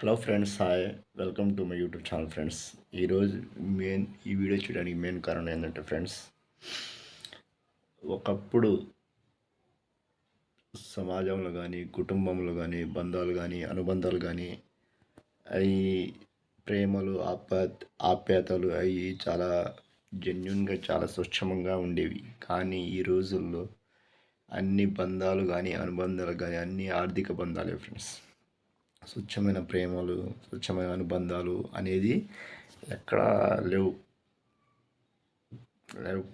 Hello friends hi welcome to my YouTube channel friends ఈరోజు main ఈ video చూడడానికి main కారణం ఏంటంటే ఫ్రెండ్స్ ఒకప్పుడు సమాజంలో కానీ కుటుంబంలో కానీ బంధాలు కానీ అనుబంధాలు కానీ అవి ప్రేమలు ఆప్యా ఆప్యాయతలు అవి చాలా జెన్యున్గా చాలా స్వచ్ఛమంగా ఉండేవి. కానీ ఈ రోజుల్లో అన్ని బంధాలు కానీ అనుబంధాలు కానీ అన్ని ఆర్థిక బంధాలే ఫ్రెండ్స్ స్వచ్ఛమైన ప్రేమలు స్వచ్ఛమైన అనుబంధాలు అనేది ఎక్కడా లేవు. లేవు.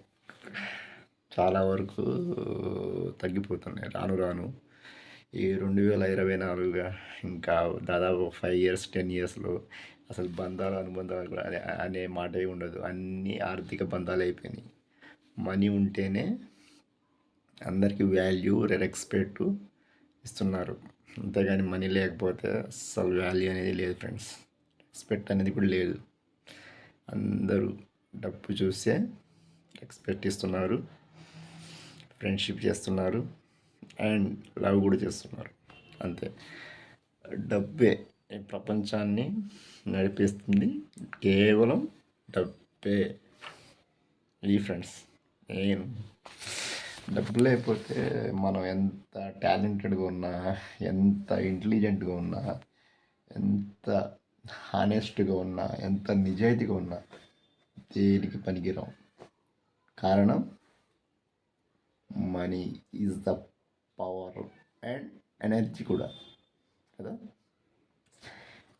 చాలా వరకు తగ్గిపోతున్నాయి. రాను రాను ఈ రెండు వేల ఇరవై నాలుగుగా ఇంకా దాదాపు ఫైవ్ ఇయర్స్ టెన్ ఇయర్స్లో అసలు బంధాలు అనుబంధాలు కూడా అనే అనే మాటే ఉండదు. అన్నీ ఆర్థిక బంధాలు అయిపోయినాయి. మనీ ఉంటేనే అందరికీ వాల్యూ రెస్పెక్ట్ ఇస్తున్నారు. అంతేగాని మనీ లేకపోతే అసలు వాల్యూ అనేది లేదు ఫ్రెండ్స్ రెస్పెక్ట్ అనేది కూడా లేదు. అందరూ డబ్బు చూసే ఎక్స్పెక్ట్ ఇస్తున్నారు. ఫ్రెండ్షిప్ చేస్తున్నారు. అండ్ లవ్ కూడా చేస్తున్నారు. అంతే. డబ్బే ప్రపంచాన్ని నడిపిస్తుంది కేవలం డబ్బే. ఈ ఫ్రెండ్స్ నేను. డబ్బు లేకపోతే మనం ఎంత టాలెంటెడ్గా ఉన్నా ఎంత ఇంటెలిజెంట్గా ఉన్నా ఎంత హానెస్ట్గా ఉన్నా ఎంత నిజాయితీగా ఉన్నా దేనికి పనికిరాం. కారణం money is the power and energy కూడా. కదా?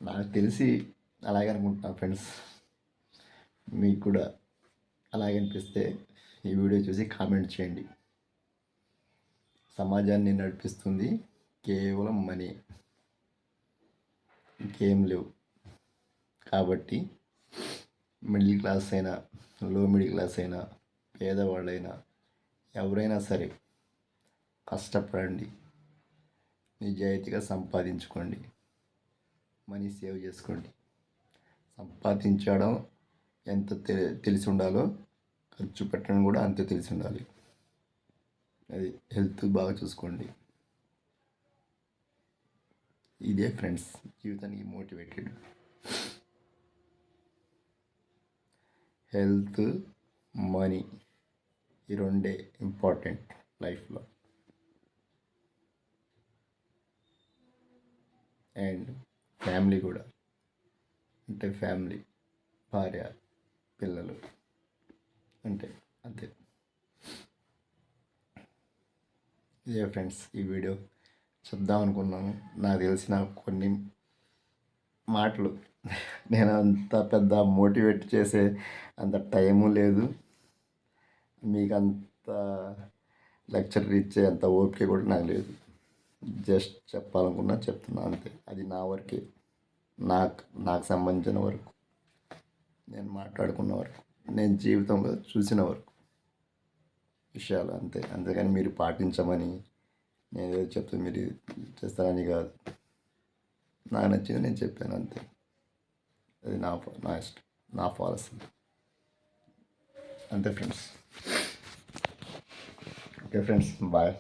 నాకు తెలిసి అలాగే అనుకుంటున్నాను ఫ్రెండ్స్. మీకు కూడా అలాగే అనిపిస్తే ఈ వీడియో చూసి కామెంట్ చేయండి. సమాజాన్ని నడిపిస్తుంది. కేవలం మనీ. ఇంకేం లేవు. కాబట్టి మిడిల్ క్లాస్ అయినా లో మిడిల్ క్లాస్ అయినా పేదవాళ్ళైనా ఎవరైనా సరే కష్టపడండి. నిజాయితీగా సంపాదించుకోండి. మనీ సేవ్ చేసుకోండి. సంపాదించడం ఎంత తెలిసి ఉండాలో ఖర్చు పెట్టడం కూడా అంతే తెలిసి ఉండాలి. అది హెల్త్ బాగా చూసుకోండి. ఇదే ఫ్రెండ్స్ జీవితానికి మోటివేటెడ్. హెల్త్ మనీ ఈ రెండే ఇంపార్టెంట్ లైఫ్లో. అండ్ ఫ్యామిలీ కూడా. అంటే ఫ్యామిలీ భార్య పిల్లలు. అంటే అంతే. ఇదే ఫ్రెండ్స్ ఈ వీడియో. చెప్దాం అనుకున్నాను. నాకు తెలిసిన కొన్ని మాటలు. నేను అంత పెద్ద మోటివేట్ చేసే అంత టైము లేదు. మీకు అంత లెక్చర్ ఇచ్చే అంత ఓపిక కూడా నాకు లేదు. జస్ట్ చెప్పాలనుకున్నా చెప్తున్నా అంతే. అది నా వరకే. నాకు నాకు సంబంధించిన వరకు. నేను మాట్లాడుకున్న వరకు. నేను జీవితంలో చూసిన వరకు. విషయాలు అంతే. అంతేగాని మీరు పాటించమని నేను ఏదో చెప్తే మీరు చేస్తారని కాదు. నాకు నచ్చింది నేను చెప్పాను అంతే. అది నా నా ఇష్టం నా పాలసీ. అంతే ఫ్రెండ్స్. Okay friends bye.